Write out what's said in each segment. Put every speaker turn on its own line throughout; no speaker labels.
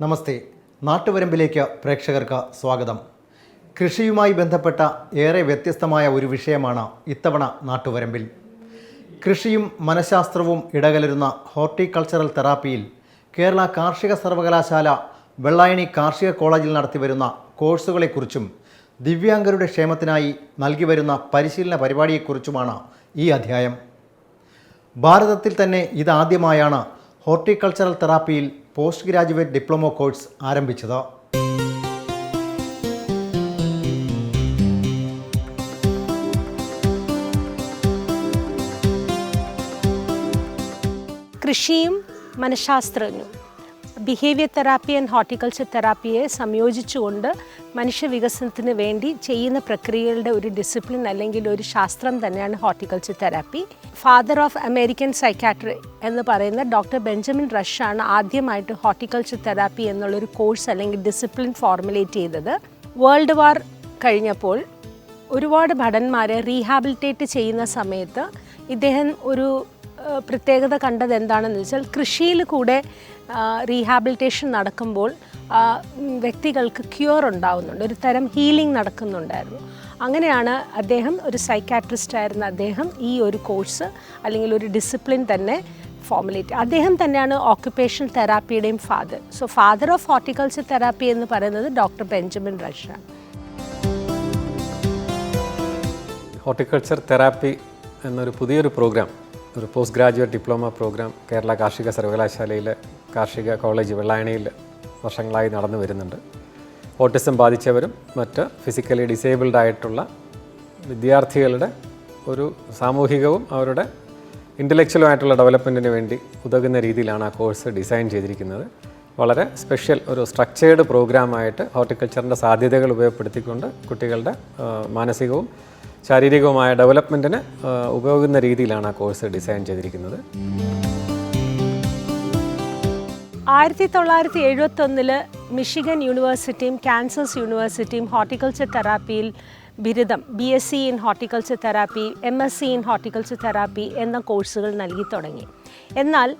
നമസ്തേ. നാട്ടുവരമ്പിലേക്ക് പ്രേക്ഷകർക്ക് സ്വാഗതം. കൃഷിയുമായി ബന്ധപ്പെട്ട ഏറെ വ്യത്യസ്തമായ ഒരു വിഷയമാണ് ഇത്തവണ നാട്ടുവരമ്പിൽ. കൃഷിയും മനഃശാസ്ത്രവും ഇടകലരുന്ന ഹോർട്ടിക്കൾച്ചറൽ തെറാപ്പിയിൽ കേരള കാർഷിക സർവകലാശാല വെള്ളായണി കാർഷിക കോളേജിൽ നടത്തിവരുന്ന കോഴ്സുകളെക്കുറിച്ചും ദിവ്യാംഗരുടെ ക്ഷേമത്തിനായി നൽകി വരുന്ന പരിശീലന പരിപാടിയെക്കുറിച്ചുമാണ് ഈ അധ്യായം. ഭാരതത്തിൽ തന്നെ ഇതാദ്യമായാണ് ഹോർട്ടിക്കൾച്ചറൽ തെറാപ്പിയിൽ പോസ്റ്റ് ഗ്രാജുവേറ്റ് ഡിപ്ലോമ കോഴ്സ് ആരംഭിച്ചത്.
കൃഷിയും മനഃശാസ്ത്രജ്ഞനും ബിഹേവിയർ തെറാപ്പി ആൻഡ് ഹോർട്ടിക്കൾച്ചർ തെറാപ്പിയെ സംയോജിച്ചുകൊണ്ട് മനുഷ്യ വികസനത്തിന് വേണ്ടി ചെയ്യുന്ന പ്രക്രിയകളുടെ ഒരു ഡിസിപ്ലിൻ അല്ലെങ്കിൽ ഒരു ശാസ്ത്രം തന്നെയാണ് horticulture therapy father of American psychiatry എന്ന് പറയുന്ന ഡോക്ടർ ബെഞ്ചമിൻ റഷാണ് ആദ്യമായിട്ട് ഹോർട്ടിക്കൾച്ചർ തെറാപ്പി എന്നുള്ളൊരു കോഴ്സ് അല്ലെങ്കിൽ ഡിസിപ്ലിൻ ഫോർമുലേറ്റ് ചെയ്തത്. വേൾഡ് വാർ കഴിഞ്ഞപ്പോൾ ഒരുപാട് ഭടന്മാരെ റീഹാബിലിറ്റേറ്റ് ചെയ്യുന്ന സമയത്ത് ഇദ്ദേഹം ഒരു പ്രത്യേകത കണ്ടത് എന്താണെന്ന് വെച്ചാൽ കൃഷിയിൽ കൂടെ റീഹാബിലിറ്റേഷൻ നടക്കുമ്പോൾ വ്യക്തികൾക്ക് ക്യൂർ ഉണ്ടാവുന്നുണ്ട്. ഒരു തരം ഹീലിംഗ് നടക്കുന്നുണ്ടായിരുന്നു. അങ്ങനെയാണ് അദ്ദേഹം ഒരു സൈക്കാട്രിസ്റ്റ് ആയിരുന്ന അദ്ദേഹം ഈ ഒരു കോഴ്സ് അല്ലെങ്കിൽ ഒരു ഡിസിപ്ലിൻ തന്നെ ഫോമുലേറ്റ് അദ്ദേഹം തന്നെയാണ് occupation തെറാപ്പിയുടെയും father so father of horticulture therapy എന്ന് പറയുന്നത് ഡോക്ടർ ബെഞ്ചമിൻ റഷാണ്.
ഹോർട്ടിക്കൾച്ചർ തെറാപ്പി എന്നൊരു പുതിയൊരു പ്രോഗ്രാം ഒരു post graduate diploma programme Kerala കാർഷിക സർവകലാശാലയിലെ കാർഷിക കോളേജ് വെള്ളായണിയിൽ വർഷങ്ങളായി നടന്നു വരുന്നുണ്ട്. ഓട്ടിസം ബാധിച്ചവരും മറ്റ് ഫിസിക്കലി ഡിസേബിൾഡ് ആയിട്ടുള്ള വിദ്യാർത്ഥികളുടെ ഒരു സാമൂഹികവും അവരുടെ ഇന്റലക്ച്വലുമായിട്ടുള്ള ഡെവലപ്മെന്റിന് വേണ്ടി ഉതകുന്ന രീതിയിലാണ് ആ കോഴ്സ് ഡിസൈൻ ചെയ്തിരിക്കുന്നത്. വളരെ സ്പെഷ്യൽ ഒരു സ്ട്രക്ചേർഡ് പ്രോഗ്രാമായിട്ട് ഹോർട്ടിക്കൾച്ചറിന്റെ സാധ്യതകൾ ഉപയോഗപ്പെടുത്തിക്കൊണ്ട് കുട്ടികളുടെ മാനസികവും ശാരീരികവുമായ ഡെവലപ്മെന്റിന് ഉപയോഗിക്കുന്ന രീതിയിലാണ് ആ കോഴ്സ് ഡിസൈൻ ചെയ്തിരിക്കുന്നത്.
ആയിരത്തി തൊള്ളായിരത്തി എഴുപത്തൊന്നിൽ മിഷിഗൻ യൂണിവേഴ്സിറ്റിയും കാൻസസ് യൂണിവേഴ്സിറ്റിയും ഹോർട്ടിക്കൾച്ചർ തെറാപ്പിയിൽ ബിരുദം B S C in horticulture therapy M S C in horticulture therapy എന്ന കോഴ്സുകൾ നൽകി തുടങ്ങി. എന്നാൽ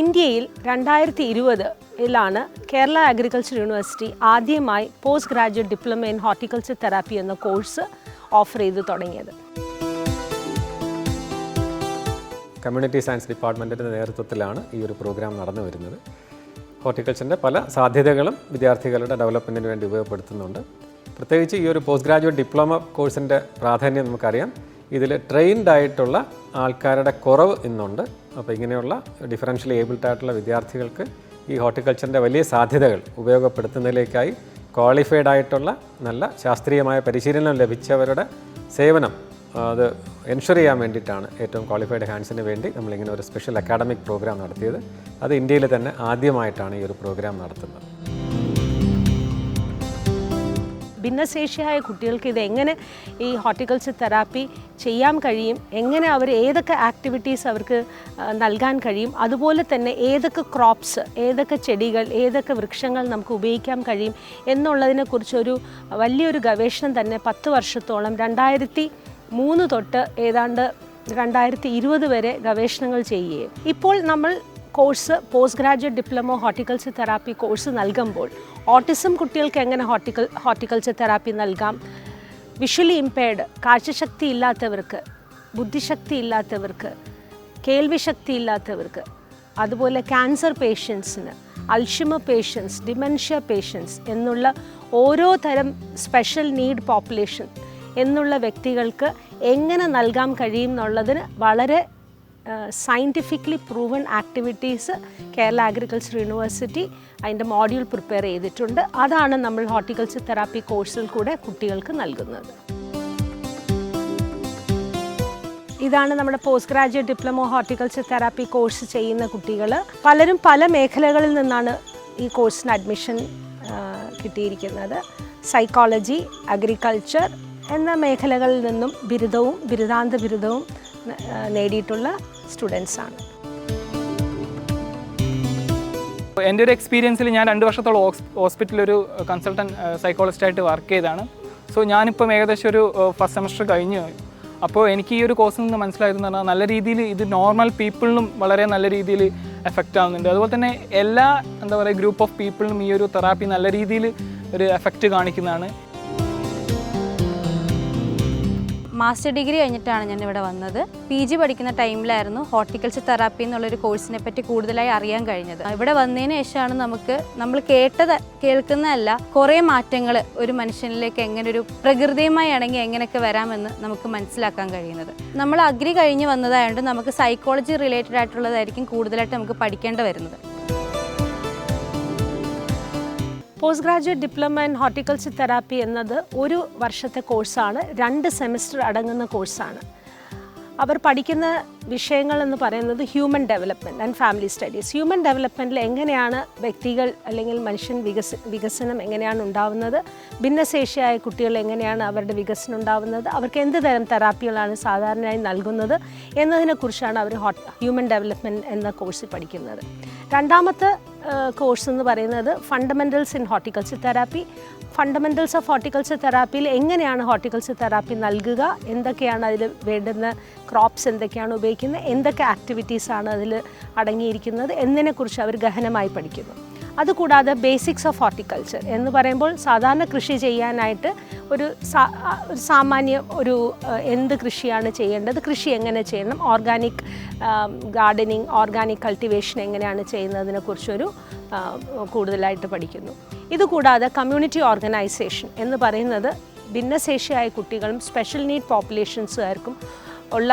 ഇന്ത്യയിൽ രണ്ടായിരത്തി ഇരുപതിലാണ് കേരള അഗ്രികൾച്ചർ യൂണിവേഴ്സിറ്റി ആദ്യമായി post graduate diploma in horticulture therapy എന്ന കോഴ്സ് ഓഫർ ചെയ്ത് തുടങ്ങിയത്.
കമ്മ്യൂണിറ്റി സയൻസ് ഡിപ്പാർട്ട്മെന്റിന്റെ നേതൃത്വത്തിലാണ് ഈ ഒരു പ്രോഗ്രാം നടന്നു വരുന്നത്. ഹോർട്ടിക്കൾച്ചറിന്റെ പല സാധ്യതകളും വിദ്യാർത്ഥികളുടെ ഡെവലപ്മെന്റിന് വേണ്ടി ഉപയോഗപ്പെടുത്തുന്നുണ്ട്. പ്രത്യേകിച്ച് ഈ ഒരു പോസ്റ്റ് ഗ്രാജുവേറ്റ് ഡിപ്ലോമ കോഴ്സിന്റെ പ്രാധാന്യം നമുക്കറിയാം. ഇതിൽ ട്രെയിൻഡ് ആയിട്ടുള്ള ആൾക്കാരുടെ കുറവ് ഇന്നുണ്ട്. അപ്പോൾ ഇങ്ങനെയുള്ള ഡിഫറൻഷ്യൽ ഏബിൾഡ് ആയിട്ടുള്ള വിദ്യാർത്ഥികൾക്ക് ഈ ഹോർട്ടിക്കൾച്ചറിന്റെ വലിയ സാധ്യതകൾ ഉപയോഗപ്പെടുത്തുന്നതിലേക്കായി ക്വാളിഫൈഡ് ആയിട്ടുള്ള നല്ല ശാസ്ത്രീയമായ പരിശീലനം ലഭിച്ചവരുടെ സേവനം അത് എൻഷുർ ചെയ്യാൻ വേണ്ടിയിട്ടാണ് ഏറ്റവും ക്വാളിഫൈഡ് ഹാൻഡ്സിന് വേണ്ടി നമ്മളിങ്ങനെ ഒരു സ്പെഷ്യൽ അക്കാഡമിക് പ്രോഗ്രാം നടത്തിയത്. അത് ഇന്ത്യയിൽ തന്നെ ആദ്യമായിട്ടാണ് ഈ ഒരു പ്രോഗ്രാം നടത്തുന്നത്.
ഭിന്നശേഷിയായ കുട്ടികൾക്ക് ഇത് എങ്ങനെ ഈ ഹോർട്ടിക്കൾച്ചർ തെറാപ്പി ചെയ്യാൻ കഴിയും? എങ്ങനെ അവർ ഏതൊക്കെ ആക്ടിവിറ്റീസ് അവർക്ക് നൽകാൻ കഴിയും? അതുപോലെ തന്നെ ഏതൊക്കെ ക്രോപ്സ് ഏതൊക്കെ ചെടികൾ ഏതൊക്കെ വൃക്ഷങ്ങൾ നമുക്ക് ഉപയോഗിക്കാൻ കഴിയും എന്നുള്ളതിനെക്കുറിച്ചൊരു വലിയൊരു ഗവേഷണം തന്നെ പത്ത് വർഷത്തോളം രണ്ടായിരത്തി മൂന്ന് തൊട്ട് ഏതാണ്ട് രണ്ടായിരത്തി ഇരുപത് വരെ ഗവേഷണങ്ങൾ ചെയ്യുകയും. ഇപ്പോൾ നമ്മൾ course post graduate diploma horticulture therapy course നൽകുമ്പോൾ ഓട്ടിസം കുട്ടികൾക്ക് എങ്ങനെ ഹോർട്ടിക്കൽ ഹോർട്ടിക്കൾച്ചർ തെറാപ്പി നൽകാം? വിഷ്വലി ഇമ്പയർഡ് കാഴ്ചശക്തി ഇല്ലാത്തവർക്ക് ബുദ്ധിശക്തി ഇല്ലാത്തവർക്ക് കേൾവിശക്തി ഇല്ലാത്തവർക്ക് അതുപോലെ ക്യാൻസർ പേഷ്യൻസിന് അൽഷിമ പേഷ്യൻസ് ഡിമെൻഷ്യ പേഷ്യൻസ് എന്നുള്ള ഓരോ തരം സ്പെഷ്യൽ നീഡ് പോപ്പുലേഷൻ എന്നുള്ള വ്യക്തികൾക്ക് എങ്ങനെ നൽകാൻ കഴിയും എന്നുള്ളതിന് വളരെ scientifically proven activities Kerala agriculture university അതിന്റെ മോഡ്യൂൾ പ്രിപ്പയർ ചെയ്തിട്ടുണ്ട്. അതാണ് നമ്മൾ ഹോർട്ടിക്കൾച്ചർ തെറാപ്പി കോഴ്സിൽ കൂടെ കുട്ടികൾക്ക് നൽകുന്നത്. ഇതാണ് നമ്മുടെ post graduate diploma horticulture therapy course ചെയ്യുന്ന കുട്ടികൾ പലരും പല മേഖലകളിൽ നിന്നാണ് ഈ കോഴ്സിന് അഡ്മിഷൻ കിട്ടിയിരിക്കുന്നത്. സൈക്കോളജി അഗ്രികൾച്ചർ എന്ന മേഖലകളിൽ നിന്നും ബിരുദവും ബിരുദാന്ത ബിരുദവും നേടിയിട്ടുള്ള സ്റ്റുഡൻസാണ്
എന്റെ ഒരു എക്സ്പീരിയൻസിൽ ഞാൻ രണ്ട് വർഷത്തോളം ഹോസ്പിറ്റലിൽ ഒരു കൺസൾട്ടന്റ് സൈക്കോളജിസ്റ്റായിട്ട് വർക്ക് ചെയ്താണ് സോ ഞാനിപ്പം ഏകദേശം ഒരു ഫസ്റ്റ് സെമസ്റ്റർ കഴിഞ്ഞു. അപ്പോൾ എനിക്ക് ഈ ഒരു കോഴ്സിൽ നിന്ന് മനസ്സിലായതെന്ന് പറഞ്ഞാൽ നല്ല രീതിയിൽ ഇത് നോർമൽ പീപ്പിളിനും വളരെ നല്ല രീതിയിൽ എഫക്റ്റ് ആവുന്നുണ്ട്. അതുപോലെ തന്നെ എല്ലാ എന്താ പറയുക ഗ്രൂപ്പ് ഓഫ് പീപ്പിളിനും ഈ ഒരു തെറാപ്പി നല്ല രീതിയിൽ ഒരു എഫക്റ്റ് കാണിക്കുന്നതാണ്.
മാസ്റ്റർ ഡിഗ്രി കഴിഞ്ഞിട്ടാണ് ഞാൻ ഇവിടെ വന്നത്. പി ജി പഠിക്കുന്ന ടൈമിലായിരുന്നു ഹോർട്ടിക്കൾച്ചർ തെറാപ്പി എന്നുള്ളൊരു കോഴ്സിനെ പറ്റി കൂടുതലായി അറിയാൻ കഴിഞ്ഞത്. ഇവിടെ വന്നതിന് ശേഷമാണ് നമുക്ക് നമ്മൾ കേട്ടത് കേൾക്കുന്നതല്ല കുറേ മാറ്റങ്ങൾ ഒരു മനുഷ്യനിലേക്ക് എങ്ങനെ ഒരു പ്രകൃതിയുമായി ഇണങ്ങി എങ്ങനെയൊക്കെ വരാമെന്ന് നമുക്ക് മനസ്സിലാക്കാൻ കഴിയുന്നത്. നമ്മൾ അഗ്രി കഴിഞ്ഞ് വന്നതായതുകൊണ്ട് നമുക്ക് സൈക്കോളജി റിലേറ്റഡ് ആയിട്ടുള്ളതായിരിക്കും കൂടുതലായിട്ട് നമുക്ക് പഠിക്കേണ്ടി വരുന്നത്.
Post graduate diploma in horticulture therapy എന്നത് ഒരു വർഷത്തെ കോഴ്സാണ് രണ്ട് സെമിസ്റ്റർ അടങ്ങുന്ന കോഴ്സാണ് അവർ പഠിക്കുന്ന വിഷയങ്ങൾ എന്ന് പറയുന്നത് human development and family studies human ഡെവലപ്മെന്റിൽ എങ്ങനെയാണ് വ്യക്തികൾ അല്ലെങ്കിൽ മനുഷ്യൻ വികസ വികസനം എങ്ങനെയാണ് ഉണ്ടാവുന്നത്? ഭിന്നശേഷിയായ കുട്ടികൾ എങ്ങനെയാണ് അവരുടെ വികസനം ഉണ്ടാവുന്നത്? അവർക്ക് എന്ത് തരം തെറാപ്പികളാണ് സാധാരണയായി നൽകുന്നത്? എന്നതിനെക്കുറിച്ചാണ് അവർ ഹ്യൂമൻ ഡെവലപ്മെന്റ് എന്ന കോഴ്സിൽ പഠിക്കുന്നത്. രണ്ടാമത്തെ കോഴ്സ് എന്ന് പറയുന്നത് fundamentals in horticulture therapy fundamentals of horticulture തെറാപ്പിയിൽ എങ്ങനെയാണ് ഹോർട്ടിക്കൾച്ചർ തെറാപ്പി നൽകുക? എന്തൊക്കെയാണ് അതിൽ വേണ്ടുന്ന ക്രോപ്സ് എന്തൊക്കെയാണ് ഉപയോഗിക്കുന്നത്? എന്തൊക്കെ ആക്ടിവിറ്റീസാണ് അതിൽ അടങ്ങിയിരിക്കുന്നത്? എന്നതിനെക്കുറിച്ച് അവർ ഗഹനമായി പഠിക്കുന്നു. അതുകൂടാതെ ബേസിക്സ് ഓഫ് ഹോർട്ടിക്കൾച്ചർ എന്ന് പറയുമ്പോൾ സാധാരണ കൃഷി ചെയ്യാനായിട്ട് ഒരു ഒരു സാമാന്യ ഒരു എന്ത് കൃഷിയാണ് ചെയ്യേണ്ടത്? കൃഷി എങ്ങനെ ചെയ്യണം? ഓർഗാനിക് ഗാർഡനിങ് ഓർഗാനിക് കൾട്ടിവേഷൻ എങ്ങനെയാണ് ചെയ്യുന്നതിനെക്കുറിച്ചൊരു കൂടുതലായിട്ട് പഠിക്കുന്നു. ഇതുകൂടാതെ കമ്മ്യൂണിറ്റി ഓർഗനൈസേഷൻ എന്ന് പറയുന്നത് ഭിന്നശേഷിയായ കുട്ടികളും സ്പെഷ്യൽ നീഡ് പോപ്പുലേഷൻസുകാർക്കും ഉള്ള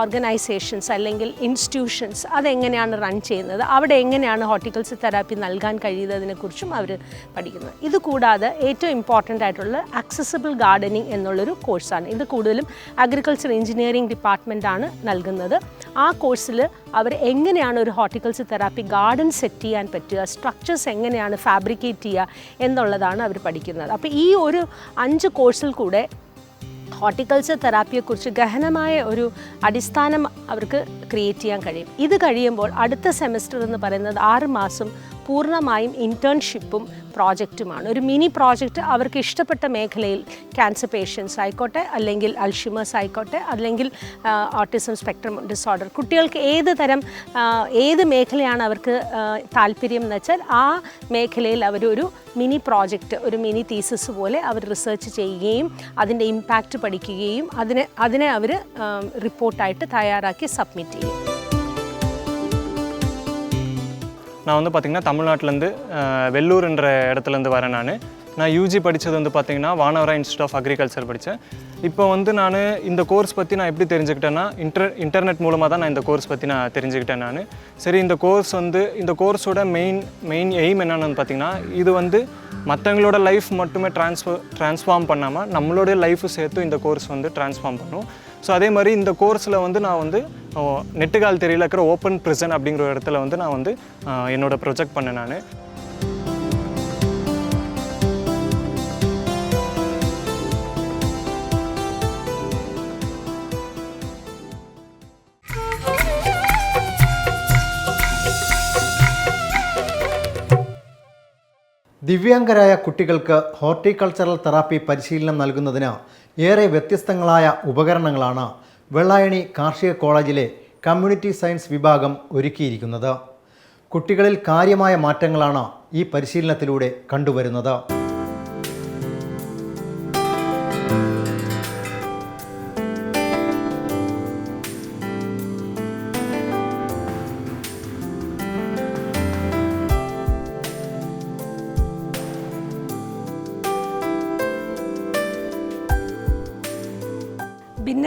ഓർഗനൈസേഷൻസ് അല്ലെങ്കിൽ ഇൻസ്റ്റിറ്റ്യൂഷൻസ് അതെങ്ങനെയാണ് റൺ ചെയ്യുന്നത്? അവിടെ എങ്ങനെയാണ് ഹോർട്ടിക്കൾച്ചർ തെറാപ്പി നൽകാൻ കഴിയുന്നതിനെക്കുറിച്ചും അവർ പഠിക്കുന്നത് ഇത് കൂടാതെ ഏറ്റവും ഇമ്പോർട്ടന്റ് ആയിട്ടുള്ള അക്സസിബിൾ ഗാർഡനിങ് എന്നുള്ളൊരു കോഴ്സാണ് ഇത് കൂടുതലും അഗ്രികൾച്ചർ എഞ്ചിനീയറിംഗ് ഡിപ്പാർട്ട്മെന്റാണ് നൽകുന്നത്. ആ കോഴ്സിൽ അവർ എങ്ങനെയാണ് ഒരു ഹോർട്ടിക്കൾച്ചർ തെറാപ്പി ഗാർഡൻ സെറ്റ് ചെയ്യാൻ പറ്റുക സ്ട്രക്ചേഴ്സ് എങ്ങനെയാണ് ഫാബ്രിക്കേറ്റ് ചെയ്യുക എന്നുള്ളതാണ് അവർ പഠിക്കുന്നത്. അപ്പോൾ ഈ ഒരു അഞ്ച് കോഴ്സിൽ കൂടെ ഹോർട്ടിക്കൾച്ചർ തെറാപ്പിയെക്കുറിച്ച് ഗഹനമായ ഒരു അടിസ്ഥാനം അവർക്ക് ക്രിയേറ്റ് ചെയ്യാൻ കഴിയും. ഇത് കഴിയുമ്പോൾ അടുത്ത സെമസ്റ്റർ എന്ന് പറയുന്നത് ആറ് മാസം പൂർണമായും ഇന്റേൺഷിപ്പും പ്രോജക്റ്റുമാണ് ഒരു മിനി പ്രോജക്റ്റ് അവർക്ക് ഇഷ്ടപ്പെട്ട മേഖലയിൽ ക്യാൻസർ പേഷ്യൻസ് ആയിക്കോട്ടെ അല്ലെങ്കിൽ അൾഷിമേഴ്സ് ആയിക്കോട്ടെ അല്ലെങ്കിൽ ഓട്ടിസം സ്പെക്ട്രം ഡിസോർഡർ കുട്ടികൾക്ക് ഏത് തരം ഏത് മേഖലയാണ് അവർക്ക് താല്പര്യം എന്ന് വെച്ചാൽ ആ മേഖലയിൽ അവരൊരു മിനി പ്രോജക്റ്റ് ഒരു മിനി തീസിസ് പോലെ അവർ റിസർച്ച് ചെയ്യുകയും അതിന്റെ ഇമ്പാക്റ്റ് പഠിക്കുകയും അതിനെ അതിനെ അവർ റിപ്പോർട്ടായിട്ട് തയ്യാറാക്കി സബ്മിറ്റ് ചെയ്യും
நான் வந்து பார்த்திங்கன்னா தமிழ்நாட்டிலேருந்து வெள்ளூர்ன்ற இடத்துலேருந்து வரேன் நான். நான் யூஜி படித்தது வந்து பார்த்திங்கன்னா வானவரா இன்ஸ்டியூட் ஆஃப் அக்ரிகல்ச்சர் படித்தேன் இப்போ வந்து நான் இந்த கோர்ஸ் பற்றி நான் எப்படி தெரிஞ்சுக்கிட்டேன்னா இன்டர் இன்டர்நெட் மூலமாக தான் நான் இந்த கோர்ஸ் பற்றி நான் தெரிஞ்சுக்கிட்டேன் நான். சரி இந்த கோர்ஸ் வந்து இந்த கோர்ஸோட மெயின் மெயின் எய்ம் என்னென்னு பார்த்திங்கன்னா இது வந்து மற்றவங்களோட லைஃப் மட்டுமே ட்ரான்ஸ்ஃபர் ட்ரான்ஸ்ஃபார்ம் பண்ணாமல் நம்மளோட லைஃப்பு சேர்த்து இந்த கோர்ஸ் வந்து ட்ரான்ஸ்ஃபார்ம் பண்ணும். ஸோ அதே மாதிரி இந்த கோர்ஸில் வந்து நான் வந்து ஓ, நெட்டுக்கால் தெரியல இருக்கிற ஓப்பன் ப்ரிசன் அப்படிங்கிற ஒரு இடத்துல வந்து நான் வந்து ஆ, என்னோட ப்ரொஜெக்ட் பண்ணேன் நான்
ദിവ്യാംഗരായ കുട്ടികൾക്ക് ഹോർട്ടിക്കൾച്ചറൽ തെറാപ്പി പരിശീലനം നൽകുന്നതിന് ഏറെ വ്യത്യസ്തങ്ങളായ ഉപകരണങ്ങളാണ് വെള്ളായണി കാർഷിക കോളേജിലെ കമ്മ്യൂണിറ്റി സയൻസ് വിഭാഗം ഒരുക്കിയിരിക്കുന്നത്. കുട്ടികളിൽ കാര്യമായ മാറ്റങ്ങളാണ് ഈ പരിശീലനത്തിലൂടെ കണ്ടുവരുന്നത്.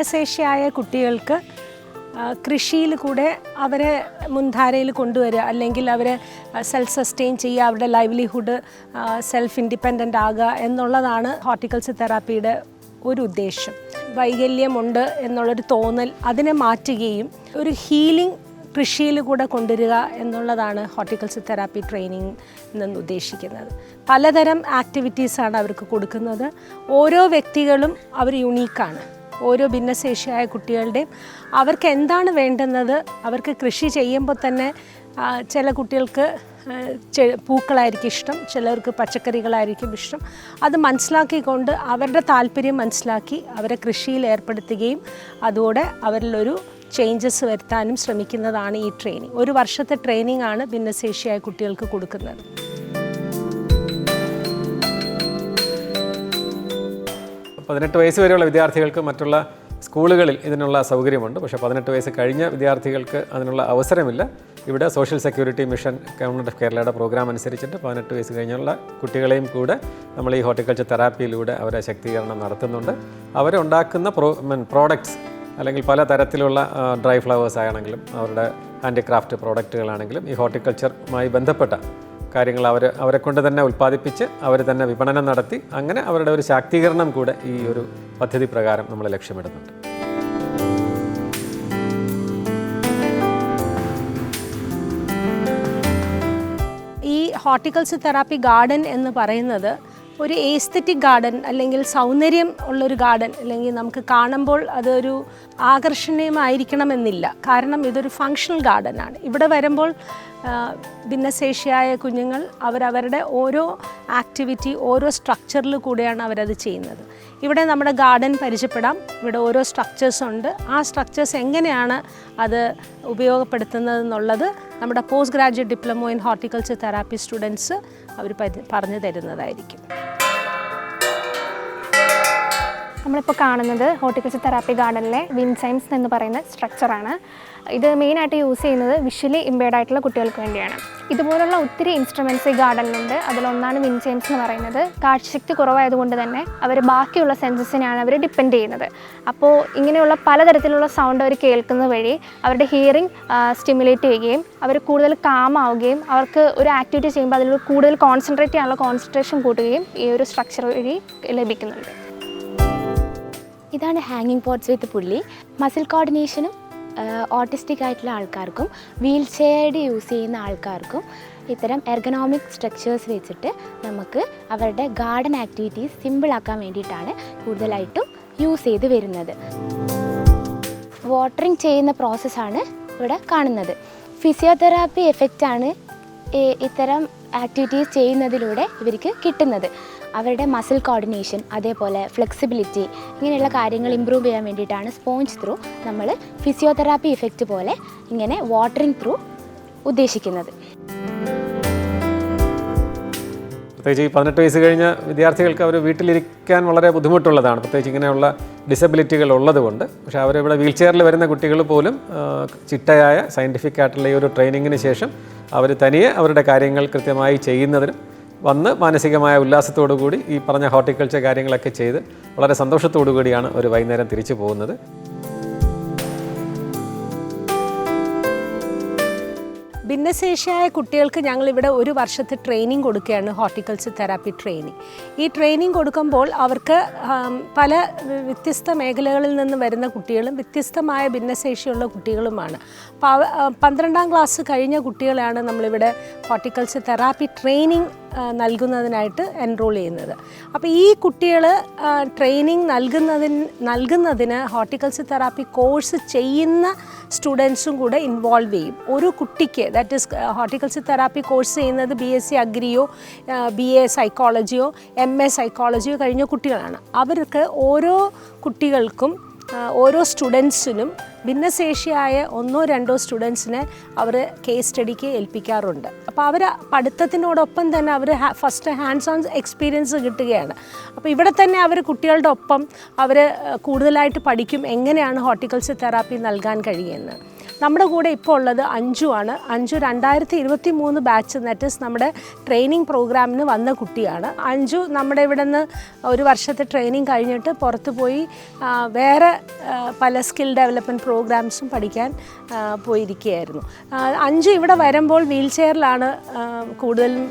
ഭിന്നശേഷിയായ കുട്ടികൾക്ക് കൃഷിയിൽ കൂടെ അവരെ മുൻധാരയിൽ കൊണ്ടുവരിക അല്ലെങ്കിൽ അവരെ സെൽഫ് സസ്റ്റെയിൻ ചെയ്യുക അവരുടെ ലൈവ്ലിഹുഡ് സെൽഫ് ഇൻഡിപെൻഡന്റ് ആകുക എന്നുള്ളതാണ് ഹോർട്ടിക്കൾച്ചർ തെറാപ്പിയുടെ ഒരു ഉദ്ദേശം വൈകല്യമുണ്ട് എന്നുള്ളൊരു തോന്നൽ അതിനെ മാറ്റുകയും ഒരു ഹീലിംഗ് കൃഷിയിൽ കൂടെ കൊണ്ടുവരിക എന്നുള്ളതാണ് ഹോർട്ടിക്കൾച്ചർ തെറാപ്പി ട്രെയിനിങ് നിന്ന് ഉദ്ദേശിക്കുന്നത്. പലതരം ആക്ടിവിറ്റീസാണ് അവർക്ക് കൊടുക്കുന്നത്. ഓരോ വ്യക്തികളും അവർ യുണീക്കാണ് ഓരോ ഭിന്നശേഷിയായ കുട്ടികളുടെയും അവർക്ക് എന്താണ് വേണ്ടുന്നത്? അവർക്ക് കൃഷി ചെയ്യുമ്പോൾ തന്നെ ചില കുട്ടികൾക്ക് പൂക്കളായിരിക്കും ഇഷ്ടം ചിലർക്ക് പച്ചക്കറികളായിരിക്കും ഇഷ്ടം. അത് മനസ്സിലാക്കിക്കൊണ്ട് അവരുടെ താല്പര്യം മനസ്സിലാക്കി അവരെ കൃഷിയിൽ ഏർപ്പെടുത്തുകയും അതോടെ അവരിലൊരു ചേഞ്ചസ് വരുത്താനും ശ്രമിക്കുന്നതാണ് ഈ ട്രെയിനിങ് ഒരു വർഷത്തെ ട്രെയിനിങ് ആണ് ഭിന്നശേഷിയായ കുട്ടികൾക്ക് കൊടുക്കുന്നത്.
പതിനെട്ട് വയസ്സ് വരെയുള്ള വിദ്യാർത്ഥികൾക്ക് മറ്റുള്ള സ്കൂളുകളിൽ ഇതിനുള്ള സൗകര്യമുണ്ട്. പക്ഷേ പതിനെട്ട് വയസ്സ് കഴിഞ്ഞ വിദ്യാർത്ഥികൾക്ക് അതിനുള്ള അവസരമില്ല. ഇവിടെ social security mission government of കേരളയുടെ പ്രോഗ്രാം അനുസരിച്ചിട്ട് പതിനെട്ട് വയസ്സ് കഴിഞ്ഞുള്ള കുട്ടികളെയും കൂടെ നമ്മൾ ഈ ഹോർട്ടിക്കൾച്ചർ തെറാപ്പിയിലൂടെ അവരെ ശക്തീകരണം നടത്തുന്നുണ്ട്. അവരുണ്ടാക്കുന്ന പ്രോ പ്രോഡക്ട്സ് അല്ലെങ്കിൽ പല തരത്തിലുള്ള ഡ്രൈ ഫ്ലവേഴ്സ് ആണെങ്കിലും അവരുടെ ഹാൻഡിക്രാഫ്റ്റ് പ്രോഡക്റ്റുകളാണെങ്കിലും ഈ ഹോർട്ടിക്കൾച്ചറുമായി ബന്ധപ്പെട്ട കാര്യങ്ങൾ അവർ അവരെ കൊണ്ട് തന്നെ ഉൽപ്പാദിപ്പിച്ച് അവർ തന്നെ വിപണനം നടത്തി അങ്ങനെ അവരുടെ ഒരു ശാക്തീകരണം കൂടെ ഈ ഒരു പദ്ധതി പ്രകാരം നമ്മൾ ലക്ഷ്യമിടുന്നുണ്ട്.
ഈ ഹോർട്ടിക്കൾച്ചർ തെറാപ്പി ഗാർഡൻ എന്ന് പറയുന്നത് ഒരു ഏസ്തറ്റിക് ഗാർഡൻ അല്ലെങ്കിൽ സൗന്ദര്യം ഉള്ളൊരു ഗാർഡൻ അല്ലെങ്കിൽ നമുക്ക് കാണുമ്പോൾ അതൊരു ആകർഷണീയമായിരിക്കണമെന്നില്ല. കാരണം ഇതൊരു ഫങ്ഷണൽ ഗാർഡനാണ് ഇവിടെ വരുമ്പോൾ ഭിന്നശേഷിയായ കുഞ്ഞുങ്ങൾ അവരവരുടെ ഓരോ ആക്ടിവിറ്റി ഓരോ സ്ട്രക്ചറിൽ കൂടെയാണ് അവരത് ചെയ്യുന്നത്. ഇവിടെ നമ്മുടെ ഗാർഡൻ പരിചയപ്പെടാം. ഇവിടെ ഓരോ സ്ട്രക്ചേഴ്സ് ഉണ്ട്. ആ സ്ട്രക്ചേഴ്സ് എങ്ങനെയാണ് അത് ഉപയോഗപ്പെടുത്തുന്നത് എന്നുള്ളത് നമ്മുടെ post graduate diploma in horticulture therapy students അവർ പറഞ്ഞു തരുന്നതായിരിക്കും.
നമ്മളിപ്പോൾ കാണുന്നത് ഹോർട്ടിക്കൾച്ചർ തെറാപ്പി ഗാർഡനിലെ വിൻസൈംസ് എന്ന് പറയുന്ന സ്ട്രക്ചറാണ് ഇത് മെയിനായിട്ട് യൂസ് ചെയ്യുന്നത് വിഷ്വലി ഇമ്പേർഡ് ആയിട്ടുള്ള കുട്ടികൾക്ക് വേണ്ടിയാണ്. ഇതുപോലുള്ള ഒത്തിരി ഇൻസ്ട്രുമെന്റ്സ് ഈ ഗാർഡനിലുണ്ട്. അതിലൊന്നാണ് വിൻചെയിംസ് എന്ന് പറയുന്നത്. കാഴ്ചശക്തി കുറവായതുകൊണ്ട് തന്നെ അവർ ബാക്കിയുള്ള സെൻസസിനെയാണ് അവർ ഡിപ്പെൻഡ് ചെയ്യുന്നത്. അപ്പോൾ ഇങ്ങനെയുള്ള പലതരത്തിലുള്ള സൗണ്ട് അവർ കേൾക്കുന്നത് വഴി അവരുടെ ഹിയറിംഗ് സ്റ്റിമുലേറ്റ് ചെയ്യുകയും അവർ കൂടുതൽ കാം ആവുകയും അവർക്ക് ഒരു ആക്ടിവിറ്റി ചെയ്യുമ്പോൾ അതിൽ കൂടുതൽ കോൺസെൻട്രേറ്റ് ചെയ്യാനുള്ള കോൺസെൻട്രേഷൻ കൂട്ടുകയും ഈ ഒരു സ്ട്രക്ചർ വഴി ലഭിക്കുന്നുണ്ട്.
ഇതാണ് ഹാങ്ങിങ് പോട്ട്സ് വിത്ത് പുള്ളി. മസിൽ കോർഡിനേഷനും ഓട്ടിസ്റ്റിക് ആയിട്ടുള്ള ആൾക്കാർക്കും വീൽ ചെയർഡ് യൂസ് ചെയ്യുന്ന ആൾക്കാർക്കും ഇത്തരം എർഗണോമിക് സ്ട്രക്ചേഴ്സ് വെച്ചിട്ട് നമുക്ക് അവരുടെ ഗാർഡൻ ആക്ടിവിറ്റീസ് സിമ്പിളാക്കാൻ വേണ്ടിയിട്ടാണ് കൂടുതലായിട്ടും യൂസ് ചെയ്ത് വരുന്നത്. വാട്ടറിങ് ചെയ്യുന്ന പ്രോസസ്സാണ് ഇവിടെ കാണുന്നത്. ഫിസിയോതെറാപ്പി എഫക്റ്റാണ് ഇത്തരം ആക്ടിവിറ്റീസ് ചെയ്യുന്നതിലൂടെ ഇവർക്ക് കിട്ടുന്നത്. അവരുടെ മസിൽ കോർഡിനേഷൻ അതേപോലെ ഫ്ലെക്സിബിലിറ്റി ഇങ്ങനെയുള്ള കാര്യങ്ങൾ ഇമ്പ്രൂവ് ചെയ്യാൻ വേണ്ടിയിട്ടാണ് സ്പോഞ്ച് ത്രൂ നമ്മൾ ഫിസിയോതെറാപ്പി ഇഫക്റ്റ് പോലെ ഇങ്ങനെ വാട്ടറിങ് ത്രൂ ഉദ്ദേശിക്കുന്നത്.
പ്രത്യേകിച്ച് ഈ പതിനെട്ട് വയസ്സ് കഴിഞ്ഞ വിദ്യാർത്ഥികൾക്ക് അവർ വീട്ടിലിരിക്കാൻ വളരെ ബുദ്ധിമുട്ടുള്ളതാണ്. പ്രത്യേകിച്ച് ഇങ്ങനെയുള്ള ഡിസബിലിറ്റികൾ ഉള്ളതുകൊണ്ട്. പക്ഷെ അവരിവിടെ വീൽ ചെയറിൽ വരുന്ന കുട്ടികൾ പോലും ചിട്ടയായ സയന്റിഫിക് ആയിട്ടുള്ള ഈ ഒരു ട്രെയിനിങ്ങിന് ശേഷം അവർ തനിയെ അവരുടെ കാര്യങ്ങൾ കൃത്യമായി ചെയ്യുന്നതിനും വന്ന് മാനസികമായ ഉല്ലാസത്തോടു കൂടി ഈ പറഞ്ഞ ഹോർട്ടിക്കൾച്ചർ കാര്യങ്ങളൊക്കെ ചെയ്ത് വളരെ സന്തോഷത്തോടു കൂടിയാണ് ഒരു വൈകുന്നേരം തിരിച്ചു പോകുന്നത്.
ഭിന്നശേഷിയായ കുട്ടികൾക്ക് ഞങ്ങളിവിടെ ഒരു വർഷത്തെ ട്രെയിനിങ് കൊടുക്കുകയാണ് ഹോർട്ടിക്കൾച്ചർ തെറാപ്പി ട്രെയിനിങ് ഈ ട്രെയിനിങ് കൊടുക്കുമ്പോൾ അവർക്ക് പല വ്യത്യസ്ത മേഖലകളിൽ നിന്ന് വരുന്ന കുട്ടികളും വ്യത്യസ്തമായ ഭിന്നശേഷിയുള്ള കുട്ടികളുമാണ്. അപ്പോൾ പന്ത്രണ്ടാം ക്ലാസ് കഴിഞ്ഞ കുട്ടികളെയാണ് നമ്മളിവിടെ ഹോർട്ടിക്കൾച്ചർ തെറാപ്പി ട്രെയിനിങ് നൽകുന്നതിനായിട്ട് എൻറോൾ ചെയ്യുന്നത്. അപ്പോൾ ഈ കുട്ടികൾ ട്രെയിനിങ് നൽകുന്നതിന് നൽകുന്നതിന് ഹോർട്ടിക്കൾച്ചർ തെറാപ്പി കോഴ്സ് ചെയ്യുന്ന സ്റ്റുഡൻസും കൂടെ ഇൻവോൾവ് ചെയ്യും. ഒരു കുട്ടിക്ക് that is horticulture therapy course ചെയ്യുന്നത് ബി എസ് സി അഗ്രിയോ ബി എ സൈക്കോളജിയോ എം എ സൈക്കോളജിയോ കഴിഞ്ഞ കുട്ടികളാണ്. അവർക്ക് ഓരോ കുട്ടികൾക്കും ഓരോ സ്റ്റുഡൻസിനും ഭിന്നശേഷിയായ ഒന്നോ രണ്ടോ സ്റ്റുഡൻസിനെ അവർ കേസ് സ്റ്റഡിക്ക് ഏൽപ്പിക്കാറുണ്ട്. അപ്പോൾ അവർ പഠിത്തത്തിനോടൊപ്പം തന്നെ അവർ ഫസ്റ്റ് ഹാൻഡ്സ് ഓൺ എക്സ്പീരിയൻസ് കിട്ടുകയാണ്. അപ്പോൾ ഇവിടെ തന്നെ അവർ കുട്ടികളുടെ ഒപ്പം അവർ കൂടുതലായിട്ട് പഠിക്കും എങ്ങനെയാണ് ഹോർട്ടിക്കൾച്ചർ തെറാപ്പി നൽകാൻ കഴിയുന്നത്. നമ്മുടെ കൂടെ ഇപ്പോൾ ഉള്ളത് അഞ്ചു ആണ്. അഞ്ചു രണ്ടായിരത്തി ഇരുപത്തി മൂന്ന് ബാച്ച് നെറ്റസ് നമ്മുടെ ട്രെയിനിങ് പ്രോഗ്രാമിന് വന്ന കുട്ടിയാണ്. അഞ്ചു നമ്മുടെ ഇവിടെ നിന്ന് ഒരു വർഷത്തെ ട്രെയിനിങ് കഴിഞ്ഞിട്ട് പുറത്ത് പോയി വേറെ പല സ്കിൽ ഡെവലപ്മെന്റ് പ്രോഗ്രാംസും പഠിക്കാൻ പോയിരിക്കുകയായിരുന്നു. അഞ്ചു ഇവിടെ വരുമ്പോൾ വീൽ ചെയറിലാണ് കൂടുതലും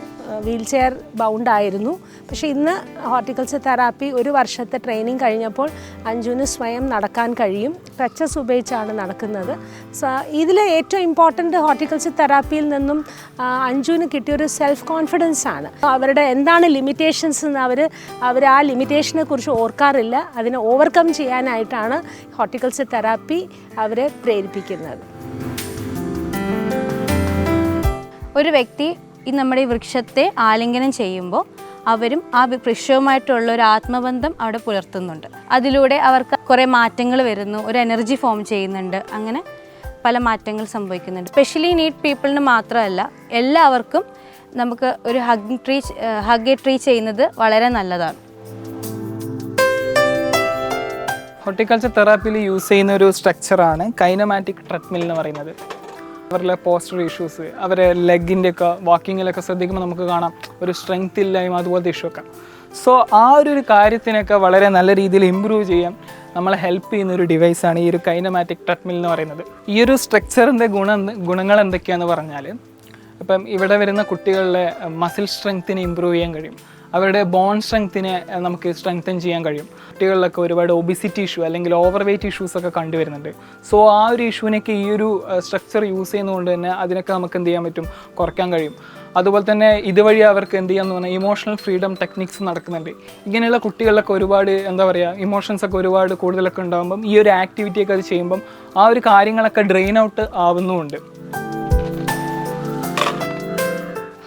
വീൽ ചെയർ ബൗണ്ടായിരുന്നു പക്ഷേ ഇന്ന് ഹോർട്ടിക്കൾച്ചർ തെറാപ്പി ഒരു വർഷത്തെ ട്രെയിനിങ് കഴിഞ്ഞപ്പോൾ അഞ്ജുവിന് സ്വയം നടക്കാൻ കഴിയും. ക്രച്ചസ് ഉപയോഗിച്ചാണ് നടക്കുന്നത്. സോ ഇതിൽ ഏറ്റവും ഇമ്പോർട്ടന്റ് ഹോർട്ടിക്കൾച്ചർ തെറാപ്പിയിൽ നിന്നും അഞ്ജുവിന് കിട്ടിയൊരു സെൽഫ് കോൺഫിഡൻസ് ആണ്. അവരുടെ എന്താണ് ലിമിറ്റേഷൻസ് എന്ന് അവർ അവർ ആ ലിമിറ്റേഷനെ കുറിച്ച് ഓർക്കാറില്ല. അതിനെ ഓവർകം ചെയ്യാനായിട്ടാണ് ഹോർട്ടിക്കൾച്ചർ തെറാപ്പി അവരെ പ്രേരിപ്പിക്കുന്നത്.
ഒരു വ്യക്തി ഈ നമ്മുടെ ഈ വൃക്ഷത്തെ ആലിംഗനം ചെയ്യുമ്പോൾ അവരും ആ വൃക്ഷവുമായിട്ടുള്ള ഒരു ആത്മബന്ധം അവിടെ പുലർത്തുന്നുണ്ട്. അതിലൂടെ അവർക്ക് കുറേ മാറ്റങ്ങൾ വരുന്നു ഒരു എനർജി ഫോം ചെയ്യുന്നുണ്ട് അങ്ങനെ പല മാറ്റങ്ങൾ സംഭവിക്കുന്നുണ്ട്. സ്പെഷ്യലി നീഡ് പീപ്പിളിന് മാത്രമല്ല എല്ലാവർക്കും നമുക്ക് ഒരു ഹഗ് ട്രീ ഹഗ് ട്രീ ചെയ്യുന്നത് വളരെ നല്ലതാണ്.
ഹോർട്ടിക്കൾച്ചർ തെറാപ്പിയിൽ യൂസ് ചെയ്യുന്ന ഒരു സ്ട്രക്ചറാണ് കൈനമാറ്റിക് ട്രെഡ്മിൽ എന്ന് പറയുന്നത്. അവരുടെ പോസ്റ്റർ ഇഷ്യൂസ് അവരെ ലെഗിന്റെ ഒക്കെ വാക്കിങ്ങിലൊക്കെ ശ്രദ്ധിക്കുമ്പോൾ നമുക്ക് കാണാം ഒരു സ്ട്രെങ്ത് ഇല്ലായ്മ അതുപോലത്തെ ഇഷ്യൂ ഒക്കെ. സോ ആ ഒരു കാര്യത്തിനൊക്കെ വളരെ നല്ല രീതിയിൽ ഇമ്പ്രൂവ് ചെയ്യാൻ നമ്മളെ ഹെൽപ്പ് ചെയ്യുന്ന ഒരു ഡിവൈസാണ് ഈ ഒരു കൈനമാറ്റിക് ട്രെഡ്മിൽ എന്ന് പറയുന്നത്. ഈ ഒരു സ്ട്രക്ചറിന്റെ ഗുണം ഗുണങ്ങൾ എന്തൊക്കെയാണെന്ന് പറഞ്ഞാൽ ഇപ്പം ഇവിടെ വരുന്ന കുട്ടികളുടെ മസിൽ സ്ട്രെങ്ത്തിനെ ഇമ്പ്രൂവ് ചെയ്യാൻ കഴിയും. അവരുടെ ബോൺ സ്ട്രെങ്ത്തിനെ നമുക്ക് സ്ട്രെങ്തൻ ചെയ്യാൻ കഴിയും. കുട്ടികളിലൊക്കെ ഒരുപാട് ഒബിസിറ്റി ഇഷ്യൂ അല്ലെങ്കിൽ ഓവർ വെയിറ്റ് ഇഷ്യൂസ് ഒക്കെ കണ്ടുവരുന്നുണ്ട്. സോ ആ ഒരു ഇഷ്യൂവിനൊക്കെ ഈ ഒരു സ്ട്രക്ചർ യൂസ് ചെയ്യുന്നതുകൊണ്ട് തന്നെ അതിനൊക്കെ നമുക്ക് എന്ത് ചെയ്യാൻ പറ്റും? കുറയ്ക്കാൻ കഴിയും. അതുപോലെ തന്നെ ഇതുവഴി അവർക്ക് എന്ത് ചെയ്യാന്ന് പറഞ്ഞാൽ ഇമോഷണൽ ഫ്രീഡം ടെക്നിക്സ് നടക്കുന്നുണ്ട്. ഇങ്ങനെയുള്ള കുട്ടികളിലൊക്കെ ഒരുപാട് എന്താ പറയുക ഇമോഷൻസ് ഒക്കെ ഒരുപാട് കൂടുതലൊക്കെ ഉണ്ടാകുമ്പം ഈ ഒരു ആക്ടിവിറ്റിയൊക്കെ അത് ചെയ്യുമ്പം ആ ഒരു കാര്യങ്ങളൊക്കെ ഡ്രെയിൻ ഔട്ട് ആവുന്നുമുണ്ട്.